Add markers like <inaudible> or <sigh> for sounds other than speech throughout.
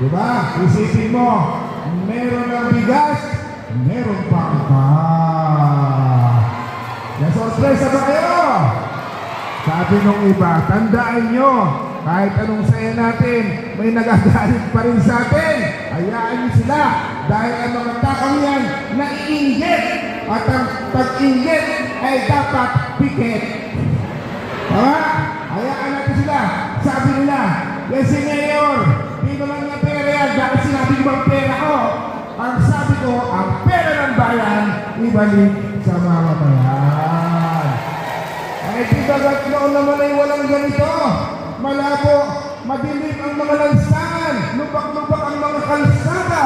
Diba? Isipin mo, meron ng bigas, meron pa. Nasorpresa ba kayo? Sabi nung iba, tandaan nyo, kahit anong saya natin, may nagagalit pa rin sa atin. Hayaan nyo sila dahil ang mga takang yan naiinggit at ang pag-inggit ay dapat pikit. Tama? Hayaan natin sila. Sabi nila, si Mayor, di naman niya pera yan. Bakit sinabi ko bang pera ko? Ang sabi ko, ang pera ng bayan, ibalik sa mamamayan. Ay, di bagat noon naman ay walang ganito. Malabo, madilim ang mga lansangan, lubak-lubak ang mga kalsada,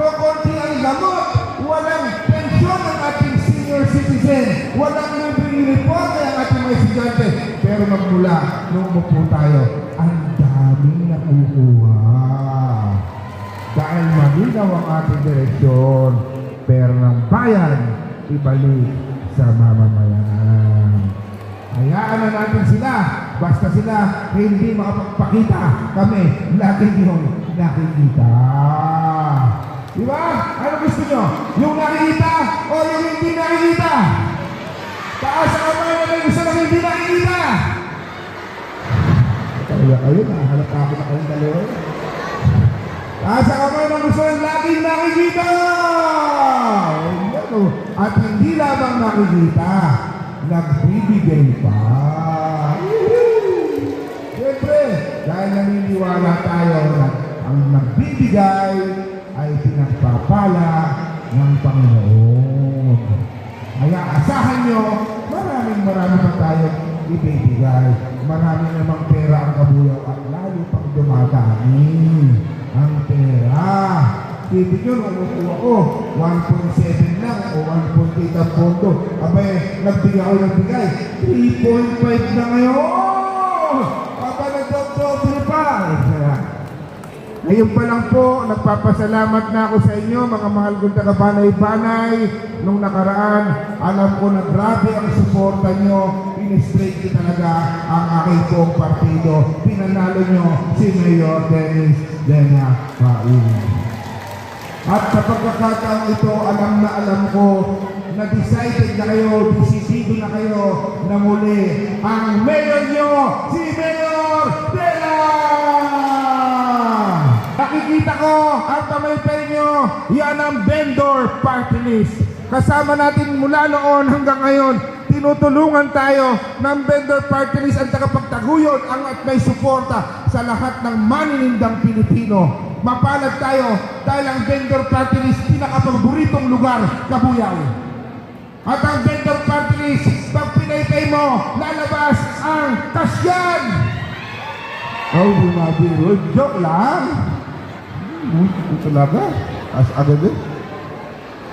kukunti ang gamot, walang pensyon ang ating senior citizen, walang libreng uniforme ang ating mga estudyante. Pero magmula nung umupo tayo, ang daming nakukuha. Dahil malinaw ang ating direksyon, pera ng bayan, ibalik sa mamamayan. Hayaan na natin sila. Basta sila hindi makapagpakita. Kami lagi yung nakikita. Di ba? Ano gusto nyo? Yung nakikita o yung hindi nakikita? Taas ang kamay na may gusto ng hindi nakikita. Kaya kayo, nakahalap ako na kayong dalawa. Taas ang kamay ng laging nakikita. Oh. At hindi lamang nakikita, nagbibigay pa. Siyempre, dahil naniniwala tayo na ang nagbibigay ay pinagpapala ng Panginoon. Kaya asahan nyo, maraming marami pa tayo ibibigay. Marami namang pera ang kabuyaw at lalo pang dumadami ang pera. Ibig yun, ano po ako, 1.7 lang o 1.8 ang pondo. Abay, nagbigay ako ng bigay, 3.5 na ngayon! Papa, nagdodoble pa! Eh, kaya, ngayon pa lang po, nagpapasalamat na ako sa inyo, mga mahal kong taga-banay-banay. Nung nakaraan, alam ko na grabe ang suporta nyo. In-straight nyo talaga ang aking buong partido. Pinanalo nyo si Mayor Dennis Dena Paul. At sa pagkakataong ito, alam na alam ko na decided na kayo, desisido na kayo na muli ang mayor nyo, si Mayor Nakikita ko at may nyo, yan ang vendor party list. Kasama natin mula noon hanggang ngayon, tinutulungan tayo ng vendor party list ang tagapagtaguyod ang at may suporta sa lahat ng maninindang Pilipino. Mapalad tayo dahil ang vendor party list pinakapaboritong lugar, Kabuyaw. At ang vendor party list, pag pinaypay mo, lalabas ang kasyan. Oh, bumabiro. Joke lang. Ito talaga. As agad eh.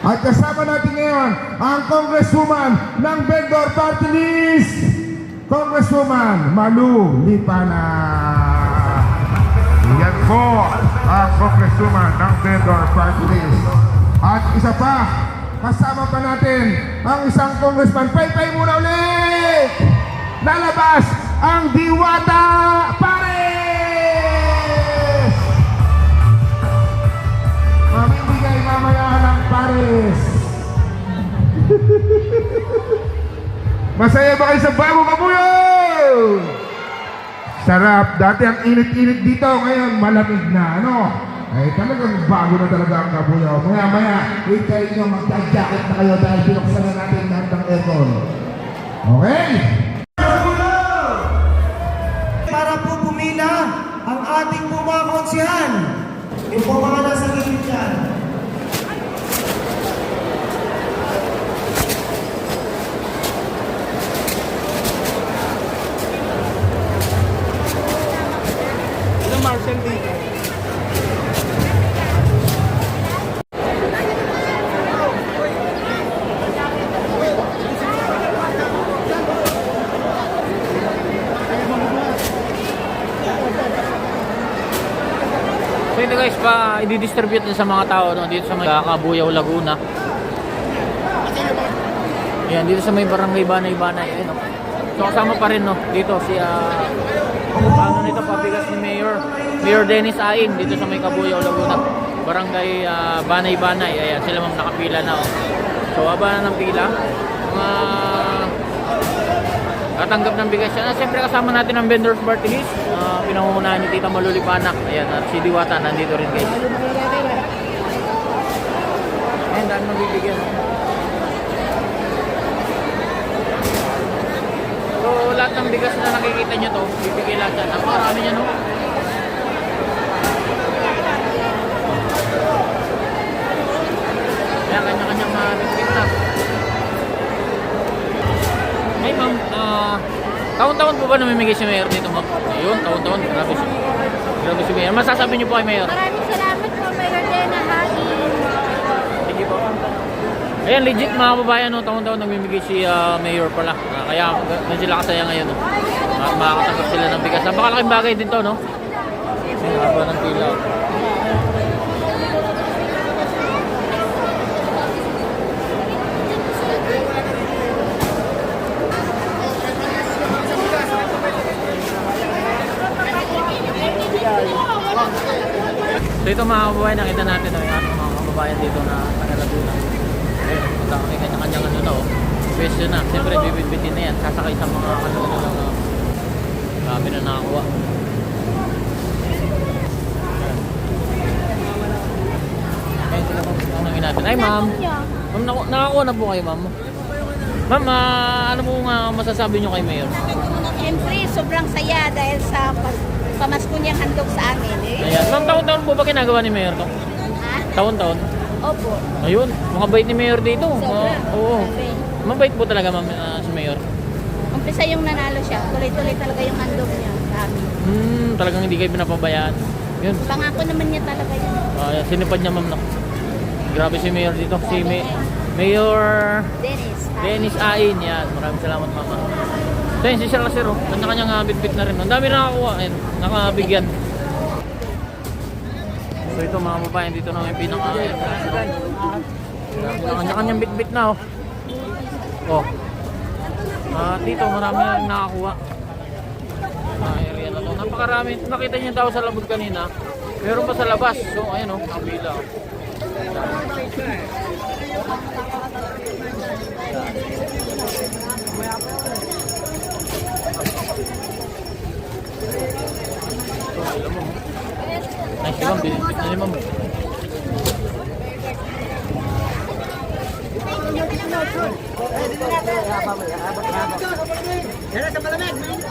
At kasama natin ngayon ang congresswoman ng vendor party list. Congresswoman Malu Lipana. Yan po ang congresswoman ng vendor party list. At isa pa, kasama pa natin ang isang congressman. Paypay muna ulit! Lalabas ang Diwata Pares! Pares. <laughs> Masaya ba kayo sa bagong kabuyo? Sarap. Dati ang init-init dito. Ngayon, malamig na. Ano? Ay, talagang bago na talaga ang kabuyaw. Maya-maya, hintayin nyo mag-jacket na kayo dahil binuksan na natin lahat ng aircon. Okay? para po pumila ang ating mga konsihan. Po mga nasa So ito guys, pa i-distribute din sa mga tao no, dito sa may Kabuyaw, Laguna. Yan, dito sa may barangay Banay Banay. Ayun, no. So kasama pa rin no, dito si ah, Paano nito pabigas ni Mayor? Mayor Dennis Ain dito sa may Kabuyaw, Laguna. Barangay ah, Banay-Banay. Ayan, sila ma'am nakapila na. Oh. So, haba na ng pila. Mga katanggap ng bigas yan. Ah, Siyempre kasama natin ang vendors party list. Uh, pinangungunahan ni Tita Malulipanak. Ayan, at si Diwata nandito rin guys. Ayan, dami mabibigyan. So, lahat ng bigas na nakikita nyo to, bibigay lahat yan. Ang marami niya, no? Kaya kanya-kanyang mga bibigyan Hey ma'am, ah, taon-taon po ba namimigay si Mayor dito ma'am? Ayun, taon-taon. Grabe si, grabe si Mayor. Masasabi niyo po kay Mayor? Maraming salamat po, Mayor Dena Hain. Sige po. Ayan, legit mga kababayan, no, taon-taon namimigay si ah, Mayor pala. Ah, kaya ganun sila kasaya ngayon. No? At makakatanggap sila ng bigas. Napakalaking bagay din to, no? Ang haba ng pila. So ito mga kababayan, nakita natin no, mga kababayan dito na taga Laguna. Punta kami kanya-kanyang ano na oh. Pwesto na. Siyempre, bibitbitin na yan. Sasakay sa mga ano na lang. Uh, dami na nakakuha. Tanungin natin. Ay ma'am. Ma'am, naku- nakakuha na po kayo ma'am. Ma'am, ah, ano po nga masasabi nyo kay Mayor? Siyempre, sobrang saya dahil sa pas- pamasko niyang handog sa amin. Eh. Ayan. Ma'am, taon-taon po ba ginagawa ni Mayor to? Ha? Taon-taon? Opo. Ayun, mabait ni Mayor dito. Sobra. Ma- oo. Grabe. Mabait po talaga ma'am ah, si Mayor. Umpisa yung nanalo siya. Tuloy-tuloy talaga yung handog niya sa amin. Hmm, talagang hindi kayo pinapabayaan. Yun. Pangako naman niya talaga yun. Uh, sinipad niya ma'am. No? Grabe si Mayor dito. Si May- Mayor Dennis. Dennis Ain. Yan. Maraming salamat mama. Yun, si Sir Lasero. Kanya-kanya nga bit-bit na rin. Ang dami nakakuha. Ayun, nakabigyan. So ito mga babae, dito na may pinaka Kanya-kanyang bit-bit na oh. Oh. Ah, dito marami na nakakuha. Mga area na to. Napakarami. Nakita niyo yung tao sa labog kanina. Meron pa sa labas. So ayun oh, nakapila. oh. Ito, alam mo. Nice si ma'am. Na ni ma'am. Yan sa ka.